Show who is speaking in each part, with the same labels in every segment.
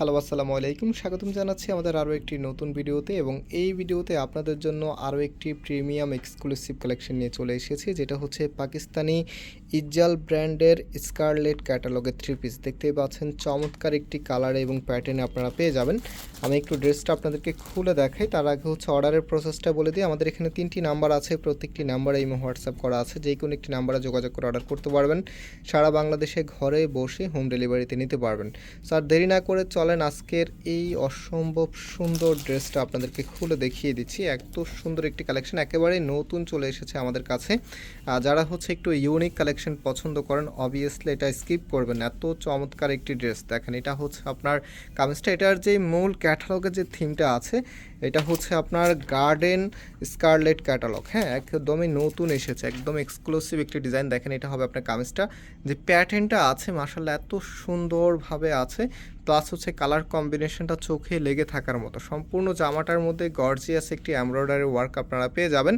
Speaker 1: Hello, আসসালামু আলাইকুম। স্বাগতম জানাচ্ছি আমাদের আরও একটি নতুন ভিডিওতে এবং এই ভিডিওতে আপনাদের জন্য আরও একটি প্রিমিয়াম এক্সক্লুসিভ কালেকশন নিয়ে চলে এসেছি, যেটা হচ্ছে পাকিস্তানি ইজ্জাল ব্র্যান্ডের স্কারলেট ক্যাটালগের থ্রি পিস। দেখতেই পাচ্ছেন, চমৎকার একটি কালারে এবং প্যাটার্নে আপনারা পেয়ে যাবেন। আমি একটু ড্রেসটা আপনাদেরকে খুলে দেখাই। তার আগে হচ্ছে অর্ডারের প্রসেসটা বলে দিই। আমাদের এখানে তিনটি নাম্বার আছে, প্রত্যেকটি নাম্বারে এই হোয়াটসঅ্যাপ করা আছে। যে কোনো একটি নাম্বারে যোগাযোগ করে অর্ডার করতে পারবেন। সারা বাংলাদেশে ঘরে বসে হোম ডেলিভারিতে নিতে পারবেন। স্যার, দেরি না করে চলেন আজকের এই অসম্ভব সুন্দর ড্রেসটা আপনাদেরকে খুলে দেখিয়ে দিচ্ছি। এত সুন্দর একটি কালেকশন একেবারে নতুন চলে এসেছে আমাদের কাছে। যারা হচ্ছে একটু ইউনিক কালেকশন পছন্দ করেন অবভিয়াসলি এটা স্কিপ করবেন এত চমৎকার একটি ড্রেস দেখেন, এটা হচ্ছে আপনার কামিজটা, এটার যে মূল ক্যাটালগের যে থিমটা আছে, এটা হচ্ছে আপনার গার্ডেন স্কারলেট ক্যাটালগ হ্যাঁ একদমই নতুন এসেছে, একদম এক্সক্লুসিভ একটি ডিজাইন দেখেন, এটা হবে আপনার কামিজটা। যে প্যাটার্নটা আছে মাসাল্লাহ এত সুন্দরভাবে আছে। প্লাস হচ্ছে কালার কম্বিনেশনটা চোখে লেগে থাকার মতো। সম্পূর্ণ জামাটার মধ্যে গর্জিয়াস একটি এমব্রয়ডারি ওয়ার্ক আপনারা পেয়ে যাবেন।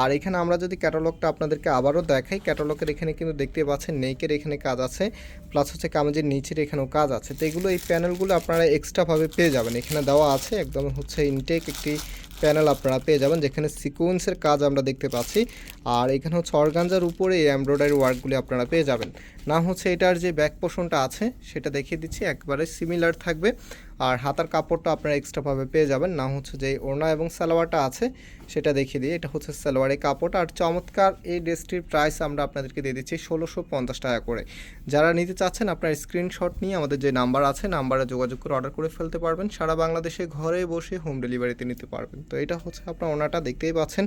Speaker 1: আর এখানে আমরা যদি ক্যাটালগটা আপনাদেরকে আবারও দেখাই ক্যাটালগের এখানে কিন্তু দেখতে পাচ্ছেন নেকের এখানে কাজ আছে প্লাস হচ্ছে কামেজের নিচের এখানেও কাজ আছে। তো এগুলো এই প্যানেলগুলো আপনারা এক্সট্রাভাবে পেয়ে যাবেন। এখানে দেওয়া আছে একদম হচ্ছে ইনটেক একটি প্যানেল আপনারা পেয়ে যাবেন, যেখানে সিকোয়েন্সের কাজ আমরা দেখতে পাচ্ছি। আর এখানে হচ্ছে অর্গানজার উপরে এই এমব্রয়ডারি ওয়ার্কগুলি আপনারা পেয়ে যাবেন। না হচ্ছে এটার যে ব্যাক পোষণটা আছে, সেটা দেখিয়ে দিচ্ছি, একবারে সিমিলার থাকবে। আর হাতার কাপড়টা আপনারা এক্সট্রাভাবে পেয়ে যাবেন। না হচ্ছে যে ওড়না এবং সালোয়ারটা আছে, সেটা দেখিয়ে দিই এটা হচ্ছে সালোয়ারের কাপড় আর চমৎকার এই ড্রেসটির প্রাইস আমরা আপনাদেরকে দিয়ে দিচ্ছি ষোলোশো পঞ্চাশ টাকা করে। যারা নিতে চাচ্ছেন, আপনার স্ক্রিনশট নিয়ে আমাদের যে নাম্বার আছে নাম্বারে যোগাযোগ করে অর্ডার করে ফেলতে পারবেন। সারা বাংলাদেশে ঘরে বসে হোম ডেলিভারিতে নিতে পারবেন। তো এটা হচ্ছে আপনার ওনাটা দেখতেই পাচ্ছেন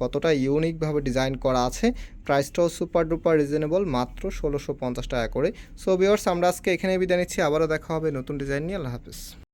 Speaker 1: কতটা ইউনিকভাবে ডিজাইন করা আছে। প্রাইসটাও সুপার ডুপার রিজনেবল, মাত্র ষোলোশো পঞ্চাশ টাকা করে। সো বিওর্স আমরা আজকে এখানে বিদায় নিচ্ছি। আবারও দেখা হবে নতুন ডিজাইন নিয়ে। আল্লাহ হাফিজ।